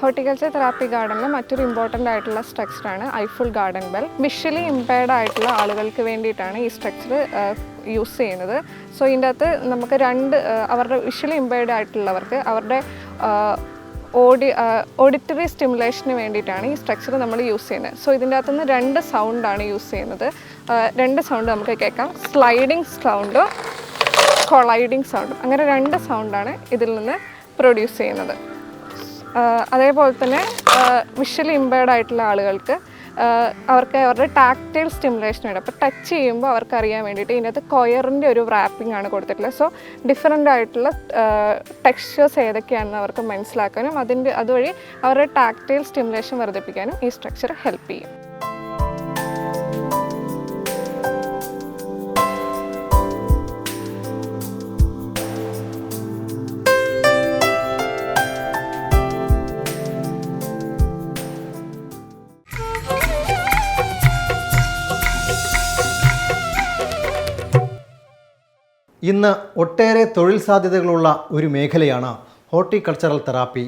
ഹോർട്ടിക്കൾച്ചർ തെറാപ്പി ഗാർഡനിൽ മറ്റൊരു ഇമ്പോർട്ടന്റ് ആയിട്ടുള്ള സ്ട്രക്ചറാണ് ഐഫുൾ ഗാർഡൻ ബെൽ. വിഷ്വലി ഇമ്പയർഡ് ആയിട്ടുള്ള ആളുകൾക്ക് വേണ്ടിയിട്ടാണ് ഈ സ്ട്രക്ചർ യൂസ് ചെയ്യുന്നത്. സോ ഇതിന്റെ അകത്ത് നമുക്ക് രണ്ട് അവരുടെ വിഷ്വലി ഇമ്പയർഡ് ആയിട്ടുള്ളവർക്ക് അവരുടെ ഓഡി ഓഡിറ്ററി സ്റ്റിമുലേഷന് വേണ്ടിയിട്ടാണ് ഈ സ്ട്രക്ചർ നമ്മൾ യൂസ് ചെയ്യുന്നത്. സോ ഇതിന്റെ അകത്തുനിന്ന് രണ്ട് സൗണ്ടാണ് യൂസ് ചെയ്യുന്നത്. രണ്ട് സൗണ്ട് നമുക്ക് കേൾക്കാം. സ്ലൈഡിങ് സൗണ്ടും കൊളൈഡിങ് സൗണ്ടും അങ്ങനെ രണ്ട് സൗണ്ടാണ് ഇതിൽ നിന്ന് പ്രൊഡ്യൂസ് ചെയ്യുന്നത്. അതേപോലെ തന്നെ വിഷ്വലി ഇമ്പയർഡ് ആയിട്ടുള്ള ആളുകൾക്ക് അവർക്ക് അവരുടെ ടാക്റ്റൈൽ സ്റ്റിമുലേഷൻ വേണം അപ്പോൾ ടച്ച് ചെയ്യുമ്പോൾ അവർക്ക് അറിയാൻ വേണ്ടിയിട്ട് ഇതിനകത്ത് കൊയറിന്റെ ഒരു റാപ്പിംഗ് ആണ് കൊടുത്തിട്ടുള്ളത്. സോ ഡിഫറെന്റ് ആയിട്ടുള്ള ടെക്സ്ചേഴ്സ് ഏതൊക്കെയാണെന്ന് അവർക്ക് മനസ്സിലാക്കാനും അതിന്റെ അതുവഴി അവരുടെ ടാക്റ്റൈൽ സ്റ്റിമുലേഷൻ വർദ്ധിപ്പിക്കാനും ഈ സ്ട്രക്ചർ ഹെൽപ്പ് ചെയ്യും.
ഇന്ന് ഒട്ടേറെ തൊഴിൽ സാധ്യതകളുള്ള ഒരു മേഖലയാണ് ഹോർട്ടിക്കൾച്ചറൽ തെറാപ്പി.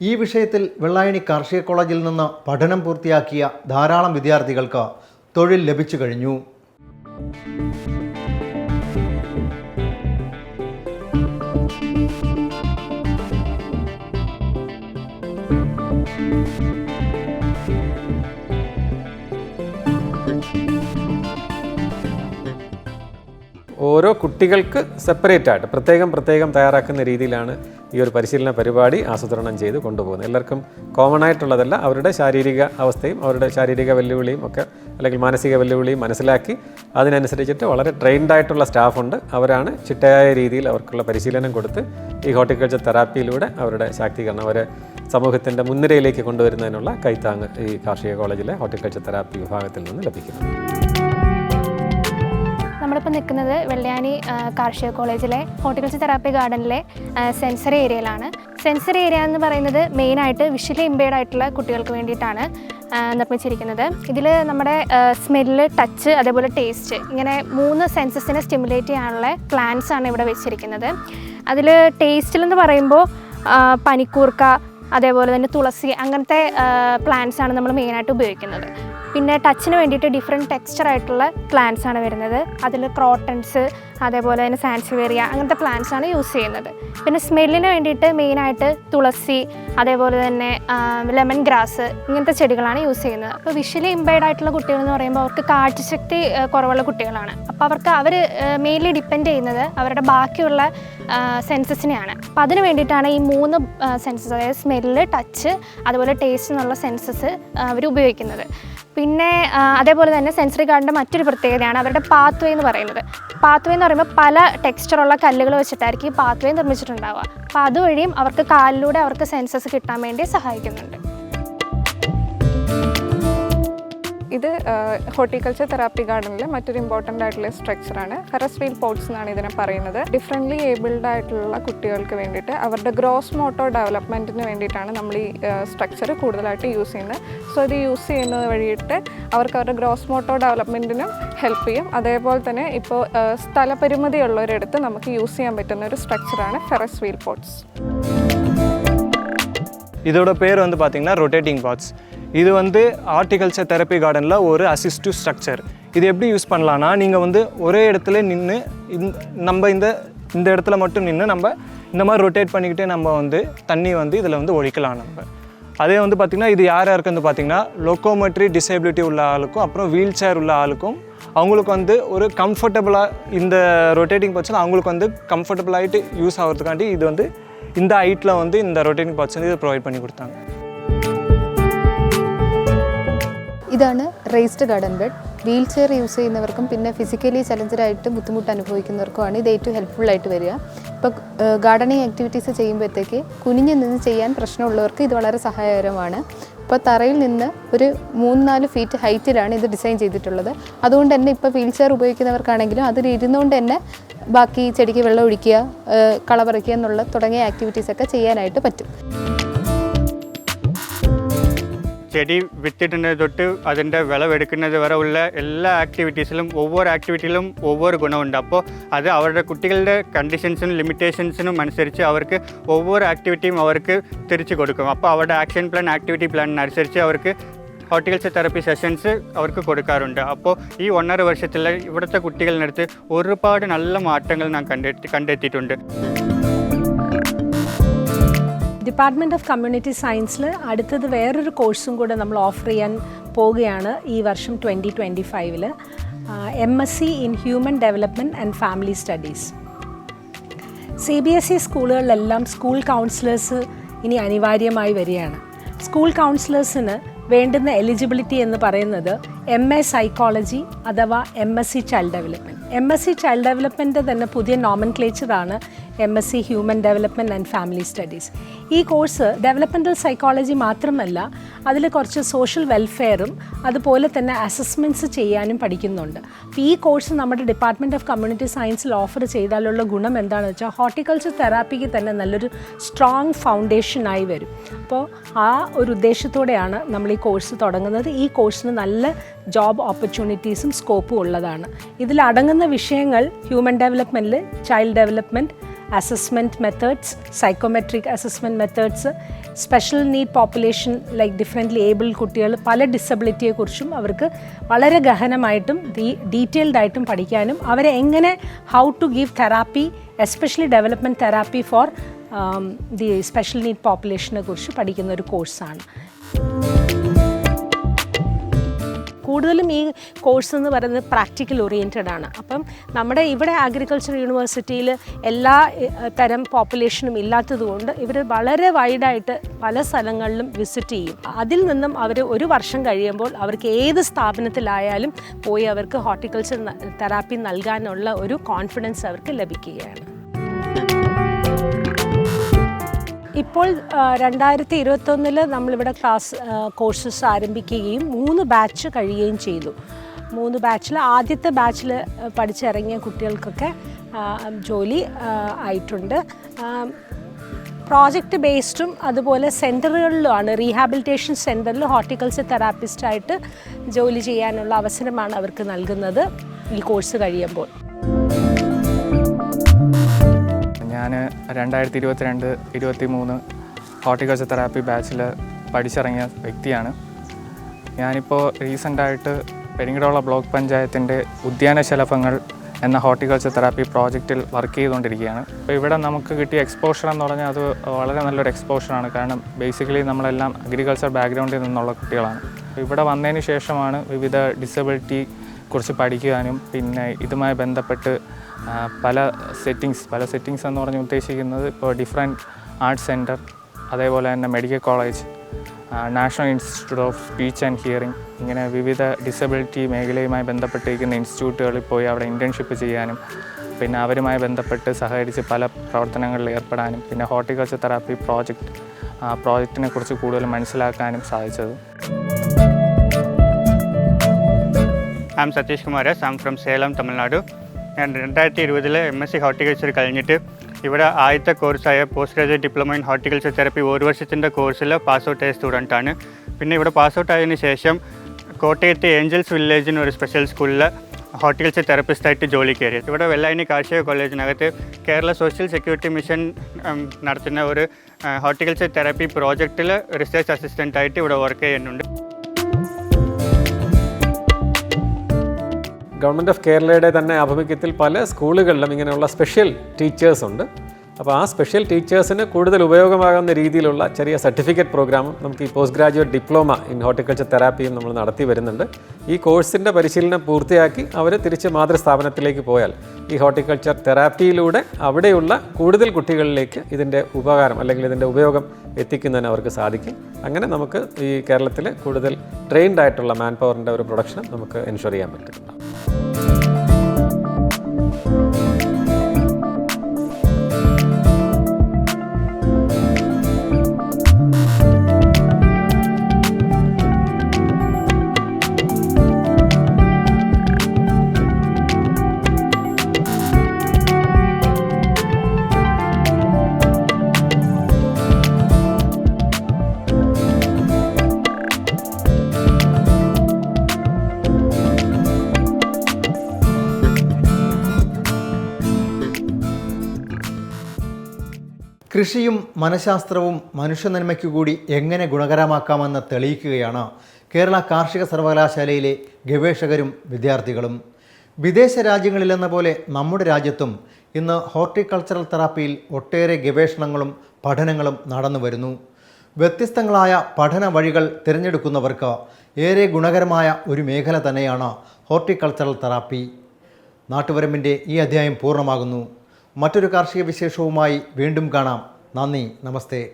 ഈ വിഷയത്തിൽ വെള്ളായണി കാർഷിക കോളേജിൽ നിന്ന് പഠനം പൂർത്തിയാക്കിയ ധാരാളം വിദ്യാർത്ഥികൾക്ക് തൊഴിൽ ലഭിച്ചു കഴിഞ്ഞു.
ഓരോ കുട്ടികൾക്ക് സെപ്പറേറ്റ് ആയിട്ട് പ്രത്യേകം പ്രത്യേകം തയ്യാറാക്കുന്ന രീതിയിലാണ് ഈ ഒരു പരിശീലന പരിപാടി ആസൂത്രണം ചെയ്ത് കൊണ്ടുപോകുന്നത്. എല്ലാവർക്കും കോമൺ ആയിട്ടുള്ളതല്ല അവരുടെ ശാരീരിക അവസ്ഥയും അവരുടെ ശാരീരിക വെല്ലുവിളിയും ഒക്കെ അല്ലെങ്കിൽ മാനസിക വെല്ലുവിളിയും മനസ്സിലാക്കി അതിനനുസരിച്ചിട്ട് വളരെ ട്രെയിൻഡ് ആയിട്ടുള്ള സ്റ്റാഫുണ്ട് അവരാണ് ചിട്ടയായ രീതിയിൽ അവർക്കുള്ള പരിശീലനം കൊടുത്ത് ഈ ഹോർട്ടിക്കൾച്ചർ തെറാപ്പിയിലൂടെ അവരുടെ ശാക്തീകരണം അവരെ സമൂഹത്തിന്റെ മുൻനിരയിലേക്ക് കൊണ്ടുവരുന്നതിനുള്ള കൈത്താങ് ഈ കാർഷിക കോളേജിലെ ഹോർട്ടിക്കൾച്ചർ തെറാപ്പി വിഭാഗത്തിൽ നിന്ന് ലഭിക്കുന്നു.
നമ്മളിപ്പോൾ നിൽക്കുന്നത് വെള്ളയാനി കാർഷിക കോളേജിലെ ഹോർട്ടിക്കൾച്ചർ തെറാപ്പി ഗാർഡനിലെ സെൻസറി ഏരിയയിലാണ്. സെൻസറി ഏരിയ എന്ന് പറയുന്നത് മെയിനായിട്ട് വിഷ്വലി ഇമ്പേർഡ് ആയിട്ടുള്ള കുട്ടികൾക്ക് വേണ്ടിയിട്ടാണ് നിർമ്മിച്ചിരിക്കുന്നത്. ഇതിൽ നമ്മുടെ സ്മെല്ല് ടച്ച് അതേപോലെ ടേസ്റ്റ് ഇങ്ങനെ മൂന്ന് സെൻസസിനെ സ്റ്റിമുലേറ്റ് ചെയ്യാനുള്ള പ്ലാന്റ്സ് ആണ് ഇവിടെ വെച്ചിരിക്കുന്നത്. അതിൽ ടേസ്റ്റിലെന്ന് പറയുമ്പോൾ പനിക്കൂർക്ക അതേപോലെ തന്നെ തുളസി അങ്ങനത്തെ പ്ലാന്റ്സ് ആണ് നമ്മൾ മെയിനായിട്ട് ഉപയോഗിക്കുന്നത്. പിന്നെ ടച്ചിന് വേണ്ടിയിട്ട് ഡിഫറെന്റ് ടെക്സ്ചർ ആയിട്ടുള്ള പ്ലാന്റ്സ് ആണ് വരുന്നത്. അതിൽ ക്രോട്ടൺസ് അതേപോലെ തന്നെ സാൻസിവേറിയ അങ്ങനത്തെ പ്ലാന്റ്സ് ആണ് യൂസ് ചെയ്യുന്നത്. പിന്നെ സ്മെല്ലിന് വേണ്ടിയിട്ട് മെയിനായിട്ട് തുളസി അതേപോലെ തന്നെ ലെമൺ ഗ്രാസ് ഇങ്ങനത്തെ ചെടികളാണ് യൂസ് ചെയ്യുന്നത്. അപ്പോൾ വിഷ്വലി ഇമ്പയർഡ് ആയിട്ടുള്ള കുട്ടികൾ എന്ന് പറയുമ്പോൾ അവർക്ക് കാഴ്ചശക്തി കുറവുള്ള കുട്ടികളാണ്. അപ്പോൾ അവർക്ക് അവർ മെയിൻലി ഡിപ്പെൻഡ് ചെയ്യുന്നത് അവരുടെ ബാക്കിയുള്ള സെൻസസിനെയാണ് അപ്പം അതിന് വേണ്ടിയിട്ടാണ് ഈ മൂന്ന് സെൻസസ് അതായത് സ്മെല്ല് ടച്ച് അതുപോലെ ടേസ്റ്റ് എന്നുള്ള സെൻസസ് അവർ ഉപയോഗിക്കുന്നത്. പിന്നെ അതേപോലെ തന്നെ സെൻസറി ഗാർഡിന്റെ മറ്റൊരു പ്രത്യേകതയാണ് അവരുടെ പാത്വേ എന്ന് പറയുന്നത്. പാത്വേ എന്ന് പറയുമ്പോൾ പല ടെക്സ്ചറുള്ള കല്ലുകൾ വെച്ചിട്ടായിരിക്കും ഈ പാത്വേ നിർമ്മിച്ചിട്ടുണ്ടാവുക. അപ്പോൾ അതുവഴിയും അവർക്ക് കാലിലൂടെ അവർക്ക് സെൻസസ് കിട്ടാൻ വേണ്ടി സഹായിക്കുന്നുണ്ട്.
ഇത് ഹോർട്ടിക്കൾച്ചർ തെറാപ്പി ഗാർഡനിലെ മറ്റൊരു ഇമ്പോർട്ടൻ്റ് ആയിട്ടുള്ള സ്ട്രക്ചറാണ് ഫെറസ് വീൽ പോട്ട്സ് എന്നാണ് ഇതിനെ പറയുന്നത് ഡിഫറെൻ്റ്ലി ഏബിൾഡ് ആയിട്ടുള്ള കുട്ടികൾക്ക് വേണ്ടിയിട്ട് അവരുടെ ഗ്രോസ് മോട്ടോ ഡെവലപ്മെൻറ്റിന് വേണ്ടിയിട്ടാണ് നമ്മൾ ഈ സ്ട്രക്ചർ കൂടുതലായിട്ട് യൂസ് ചെയ്യുന്നത് സോ ഇത് യൂസ് ചെയ്യുന്നത് വഴിയിട്ട് അവർക്ക് അവരുടെ ഗ്രോസ് മോട്ടോ ഡെവലപ്മെൻറ്റിനും ഹെൽപ്പ് ചെയ്യും അതേപോലെ തന്നെ ഇപ്പോൾ സ്ഥലപരിമിതി ഉള്ളവരെടുത്ത് നമുക്ക് യൂസ് ചെയ്യാൻ പറ്റുന്ന ഒരു സ്ട്രക്ചറാണ് ഫെറസ് വീൽ പോട്ട്സ്
இதோட பேர் வந்து பார்த்திங்கன்னா ரொட்டேட்டிங் பாட்ஸ் இது வந்து ஆர்டிகல்ச்சர் தெரப்பி கார்டனில் ஒரு அசிஸ்டிவ் ஸ்ட்ரக்சர் இது எப்படி யூஸ் பண்ணலான்னா நீங்கள் வந்து ஒரே இடத்துல நின்று நம்ம இந்த இந்த இடத்துல மட்டும் நின்று நம்ம இந்த மாதிரி ரொட்டேட் பண்ணிக்கிட்டே நம்ம வந்து தண்ணி வந்து இதில் வந்து ஒழிக்கலாம் நம்ம. அதே வந்து பார்த்திங்கன்னா இது யார் யாருக்கு வந்து பார்த்திங்கன்னா லொக்கோமெட்ரி டிசேபிலிட்டி உள்ள ஆளுக்கும் அப்புறம் வீல் சேர் உள்ள ஆளுக்கும் அவங்களுக்கு வந்து ஒரு கம்ஃபர்டபுளாக இந்த ரொட்டேட்டிங் பட்சத்தில் அவங்களுக்கு வந்து கம்ஃபர்டபுளாகிட்டு யூஸ் ஆகிறதுக்காண்டி இது வந்து இந்த ஹைட்டில் வந்து இந்த ரொட்டேட்டிங் பாட்ஸ் இது ப்ரொவைட் பண்ணி கொடுத்தாங்க.
ഇതാണ് raised garden bed wheelchair use ചെയ്യുന്നവർക്കും പിന്നെ ഫിസിക്കലി ചലഞ്ചറായിട്ട് ബുദ്ധിമുട്ട് അനുഭവിക്കുന്നവർക്കുമാണ് ഇത് ഏറ്റവും ഹെൽപ്ഫുൾ ആയിട്ട് വരിക. ഇപ്പോൾ ഗാർഡനിങ് ആക്ടിവിറ്റീസ് ചെയ്യുമ്പോഴത്തേക്ക് കുനിഞ്ഞു നിന്ന് ചെയ്യാൻ പ്രശ്നമുള്ളവർക്ക് ഇത് വളരെ സഹായകരമാണ്. ഇപ്പോൾ തറയിൽ നിന്ന് ഒരു മൂന്ന് നാല് ഫീറ്റ് ഹൈറ്റിലാണ് ഇത് ഡിസൈൻ ചെയ്തിട്ടുള്ളത്. അതുകൊണ്ട് തന്നെ ഇപ്പോൾ വീൽ ചെയർ ഉപയോഗിക്കുന്നവർക്കാണെങ്കിലും അതിൽ ഇരുന്നുകൊണ്ട് തന്നെ ബാക്കി ചെടിക്ക് വെള്ളം ഒഴിക്കുക കള പറിക്കുക എന്നുള്ള തുടങ്ങിയ ആക്ടിവിറ്റീസൊക്കെ ചെയ്യാനായിട്ട് പറ്റും.
ചെടി വിത്തിടുന്നത് തൊട്ട് അതിന്റെ വിളവെടുക്കുന്നത് വരെ ഉള്ള എല്ലാ ആക്ടിവിറ്റീസിലും ഒവ്വൊരു ആക്ടിവിറ്റിയിലും ഒവ്വൊരു ഗുണമുണ്ട് അപ്പോൾ അത് അവരുടെ കുട്ടികളുടെ കണ്ടീഷൻസിനും ലിമിറ്റേഷൻസിനും അനുസരിച്ച് അവർക്ക് ഒവ്വൊരു ആക്ടിവിറ്റിയും അവർക്ക് തിരിച്ചു കൊടുക്കും അപ്പോൾ അവരുടെ ആക്ഷൻ പ്ലാൻ ആക്ടിവിറ്റി പ്ലാനിനനുസരിച്ച് അവർക്ക് ഹോർട്ടിക്കൾച്ചർ തെറപ്പി സെഷൻസ് അവർക്ക് കൊടുക്കാറുണ്ട് അപ്പോൾ ഈ ഒന്നര വർഷത്തിൽ ഇവിടുത്തെ കുട്ടികളിനടുത്ത് ഒരുപാട് നല്ല മാറ്റങ്ങൾ ഞാൻ കണ്ടെത്തി കണ്ടെത്തിയിട്ടുണ്ട്.
ഡിപ്പാർട്ട്മെന്റ് ഓഫ് കമ്മ്യൂണിറ്റി സയൻസിൽ അടുത്തത് വേറൊരു കോഴ്സും കൂടെ നമ്മൾ ഓഫർ ചെയ്യാൻ പോവുകയാണ് ഈ വർഷം ട്വന്റി ട്വന്റി ഫൈവിൽ M S C in human development and family studies C B S E സ്കൂളുകളിലെല്ലാം school counsellors ഇനി അനിവാര്യമായി വരികയാണ്. സ്കൂൾ കൗൺസിലേഴ്സിന് വേണ്ടുന്ന എലിജിബിലിറ്റി എന്ന് പറയുന്നത് എം എ സൈക്കോളജി അഥവാ M S C child development M S C child development തന്നെ പുതിയ നോമൻ ക്ലേച്ചറാണ് M S C human development and family studies ഈ കോഴ്സ് ഡെവലപ്മെന്റൽ സൈക്കോളജി മാത്രമല്ല അതിൽ കുറച്ച് സോഷ്യൽ വെൽഫെയറും അതുപോലെ തന്നെ അസസ്മെന്റ്സ് ചെയ്യാനും പഠിക്കുന്നുണ്ട്. അപ്പോൾ ഈ കോഴ്സ് നമ്മുടെ ഡിപ്പാർട്ട്മെന്റ് ഓഫ് കമ്മ്യൂണിറ്റി സയൻസിൽ ഓഫർ ചെയ്താലുള്ള ഗുണം എന്താണെന്ന് വെച്ചാൽ ഹോർട്ടിക്കൾച്ചർ തെറാപ്പിക്ക് തന്നെ നല്ലൊരു സ്ട്രോങ് ഫൗണ്ടേഷനായി വരും. അപ്പോൾ ആ ഒരു ഉദ്ദേശത്തോടെയാണ് നമ്മൾ ഈ കോഴ്സ് തുടങ്ങുന്നത്. ഈ കോഴ്സിന് നല്ല ജോബ് ഓപ്പർച്യൂണിറ്റീസും സ്കോപ്പും ഉള്ളതാണ്. ഇതിൽ അടങ്ങുന്ന വിഷയങ്ങൾ human ഡെവലപ്മെന്റിൽ child development assessment methods psychometric assessment methods special need population like differently able കുട്ടികൾ പല ഡിസബിലിറ്റിയെക്കുറിച്ചും അവർക്ക് വളരെ ഗഹനമായിട്ടും ഡീറ്റെയിൽഡ് ആയിട്ടും പഠിക്കാനും അവരെ എങ്ങനെ how to give therapy especially development therapy for the special need പോപ്പുലേഷനെ കുറിച്ച് പഠിക്കുന്ന ഒരു കോഴ്സാണ് കൂടുതലും ഈ കോഴ്സ് എന്ന് പറയുന്നത് പ്രാക്ടിക്കൽ ഓറിയന്റഡ് ആണ്. അപ്പം നമ്മുടെ ഇവിടെ അഗ്രികൾച്ചർ യൂണിവേഴ്സിറ്റിയിൽ എല്ലാ തരം പോപ്പുലേഷനും ഇല്ലാത്തതുകൊണ്ട് ഇവർ വളരെ വൈഡായിട്ട് പല സ്ഥലങ്ങളിലും വിസിറ്റ് ചെയ്യും. അതിൽ നിന്നും അവർ ഒരു വർഷം കഴിയുമ്പോൾ അവർക്ക് ഏത് സ്ഥാപനത്തിലായാലും പോയി അവർക്ക് ഹോർട്ടിക്കൾച്ചർ തെറാപ്പി നൽകാനുള്ള ഒരു കോൺഫിഡൻസ് അവർക്ക് ലഭിക്കുകയാണ്. ഇപ്പോൾ രണ്ടായിരത്തി ഇരുപത്തൊന്നിൽ നമ്മളിവിടെ ക്ലാസ് കോഴ്സസ് ആരംഭിക്കുകയും മൂന്ന് ബാച്ച് കഴിയുകയും ചെയ്തു. മൂന്ന് ബാച്ചിൽ ആദ്യത്തെ ബാച്ചിൽ പഠിച്ചിറങ്ങിയ കുട്ടികൾക്കൊക്കെ ജോലി ആയിട്ടുണ്ട്. പ്രോജക്റ്റ് ബേസ്ഡും അതുപോലെ സെന്ററുകളിലുമാണ് റീഹാബിലിറ്റേഷൻ സെന്ററിൽ ഹോർട്ടിക്കൾച്ചർ തെറാപ്പിസ്റ്റായിട്ട് ജോലി ചെയ്യാനുള്ള അവസരമാണ് അവർക്ക് നൽകുന്നത് ഈ കോഴ്സ് കഴിയുമ്പോൾ.
ഞാൻ രണ്ടായിരത്തി ഇരുപത്തിരണ്ട് ഇരുപത്തി മൂന്ന് ഹോർട്ടിക്കൾച്ചർ തെറാപ്പി ബാച്ചിൽ പഠിച്ചിറങ്ങിയ വ്യക്തിയാണ്. ഞാനിപ്പോൾ റീസെന്റായിട്ട് പെരിങ്ങടോള ബ്ലോക്ക് പഞ്ചായത്തിന്റെ ഉദ്യാന ശലഭങ്ങൾ എന്ന ഹോർട്ടിക്കൾച്ചർ തെറാപ്പി പ്രോജക്റ്റിൽ വർക്ക് ചെയ്തുകൊണ്ടിരിക്കുകയാണ്. അപ്പോൾ ഇവിടെ നമുക്ക് കിട്ടിയ എക്സ്പോഷർ എന്ന് പറഞ്ഞാൽ അത് വളരെ നല്ലൊരു എക്സ്പോഷറാണ് കാരണം ബേസിക്കലി നമ്മളെല്ലാം അഗ്രികൾച്ചർ ബാക്ക്ഗ്രൗണ്ടിൽ നിന്നുള്ള കുട്ടികളാണ്. ഇവിടെ വന്നതിന് ശേഷമാണ് വിവിധ ഡിസബിലിറ്റി കുറിച്ച് പഠിക്കുവാനും പിന്നെ ഇതുമായി ബന്ധപ്പെട്ട് പല സെറ്റിങ്സ് പല സെറ്റിങ്സ് എന്ന് പറഞ്ഞ് ഉദ്ദേശിക്കുന്നത് ഇപ്പോൾ ഡിഫറെന്റ് ആർട്സ് സെന്റർ അതേപോലെ തന്നെ medical college national institute of speech and hearing ഇങ്ങനെ വിവിധ ഡിസബിലിറ്റി മേഖലയുമായി ബന്ധപ്പെട്ടിരിക്കുന്ന ഇൻസ്റ്റിറ്റ്യൂട്ടുകളിൽ പോയി അവിടെ ഇന്റേൺഷിപ്പ് ചെയ്യാനും പിന്നെ അവരുമായി ബന്ധപ്പെട്ട് സഹകരിച്ച് പല പ്രവർത്തനങ്ങളിൽ ഏർപ്പെടാനും പിന്നെ ഹോർട്ടിക്കൾച്ചർ തെറാപ്പി പ്രോജക്റ്റ് ആ പ്രോജക്റ്റിനെ കുറിച്ച് കൂടുതൽ മനസ്സിലാക്കാനും സാധിച്ചത്.
I'm Satish Kumar I'm from Salem Tamil Nadu ഞാൻ രണ്ടായിരത്തി ഇരുപതിൽ എം എസ് സി ഹോർട്ടിക്കൾച്ചർ കഴിഞ്ഞിട്ട് ഇവിടെ ആദ്യത്തെ കോഴ്സായ post graduate diploma in horticulture therapy ഒരു വർഷത്തിന്റെ കോഴ്സിൽ പാസ് ഔട്ട് ആയ സ്റ്റുഡന്റാണ് പിന്നെ ഇവിടെ പാസ് ഔട്ട് ആയതിനു ശേഷം കോട്ടയത്തെ ഏഞ്ചൽസ് വില്ലേജിന് ഒരു സ്പെഷ്യൽ സ്കൂളിൽ ഹോർട്ടിക്കൾച്ചർ തെറപ്പിസ്റ്റായിട്ട് ജോലി കയറി. ഇവിടെ വെള്ളായണി കാർഷിക കോളേജിനകത്ത് കേരള സോഷ്യൽ സെക്യൂരിറ്റി മിഷൻ നടത്തുന്ന ഒരു ഹോർട്ടിക്കൾച്ചർ തെറപ്പി പ്രോജക്റ്റിൽ റിസർച്ച് അസിസ്റ്റന്റായിട്ട് ഇവിടെ വർക്ക് ചെയ്യുന്നുണ്ട്.
ഗവൺമെന്റ് ഓഫ് കേരളയുടെ തന്നെ ആഭിമുഖ്യത്തിൽ പല സ്കൂളുകളിലും ഇങ്ങനെയുള്ള സ്പെഷ്യൽ ടീച്ചേഴ്സ് ഉണ്ട്. അപ്പോൾ ആ സ്പെഷ്യൽ ടീച്ചേഴ്സിന് കൂടുതൽ ഉപയോഗമാകുന്ന രീതിയിലുള്ള ചെറിയ സർട്ടിഫിക്കറ്റ് പ്രോഗ്രാമും നമുക്ക് ഈ post graduate diploma in horticulture തെറാപ്പിയും നമ്മൾ നടത്തി വരുന്നുണ്ട്. ഈ കോഴ്സിന്റെ പരിശീലനം പൂർത്തിയാക്കി അവർ തിരിച്ച് മാതൃസ്ഥാപനത്തിലേക്ക് പോയാൽ ഈ ഹോർട്ടിക്കൾച്ചർ തെറാപ്പിയിലൂടെ അവിടെയുള്ള കൂടുതൽ കുട്ടികളിലേക്ക് ഇതിന്റെ ഉപകാരം അല്ലെങ്കിൽ ഇതിന്റെ ഉപയോഗം എത്തിക്കുന്നതിന് അവർക്ക് സാധിക്കും. അങ്ങനെ നമുക്ക് ഈ കേരളത്തിൽ കൂടുതൽ ട്രെയിൻഡ് ആയിട്ടുള്ള മാൻ പവറിന്റെ ഒരു പ്രൊഡക്ഷനും നമുക്ക് എൻഷുർ ചെയ്യാൻ പറ്റും.
കൃഷിയും മനഃശാസ്ത്രവും മനുഷ്യനന്മയ്ക്കു കൂടി എങ്ങനെ ഗുണകരമാക്കാമെന്ന് തെളിയിക്കുകയാണ് കേരള കാർഷിക സർവകലാശാലയിലെ ഗവേഷകരും വിദ്യാർത്ഥികളും. വിദേശ രാജ്യങ്ങളിലെന്ന പോലെ നമ്മുടെ രാജ്യത്തും ഇന്ന് ഹോർട്ടിക്കൾച്ചറൽ തെറാപ്പിയിൽ ഒട്ടേറെ ഗവേഷണങ്ങളും പഠനങ്ങളും നടന്നു വരുന്നു. വ്യത്യസ്തങ്ങളായ പഠന വഴികൾ തിരഞ്ഞെടുക്കുന്നവർക്ക് ഏറെ ഗുണകരമായ ഒരു മേഖല തന്നെയാണ് ഹോർട്ടിക്കൾച്ചറൽ തെറാപ്പി. നാട്ടുവരമ്പിന്റെ ഈ അധ്യായം പൂർണമാകുന്നു. മറ്റൊരു കാർഷിക വിശേഷവുമായി വീണ്ടും കാണാം. നന്ദി. നമസ്തേ.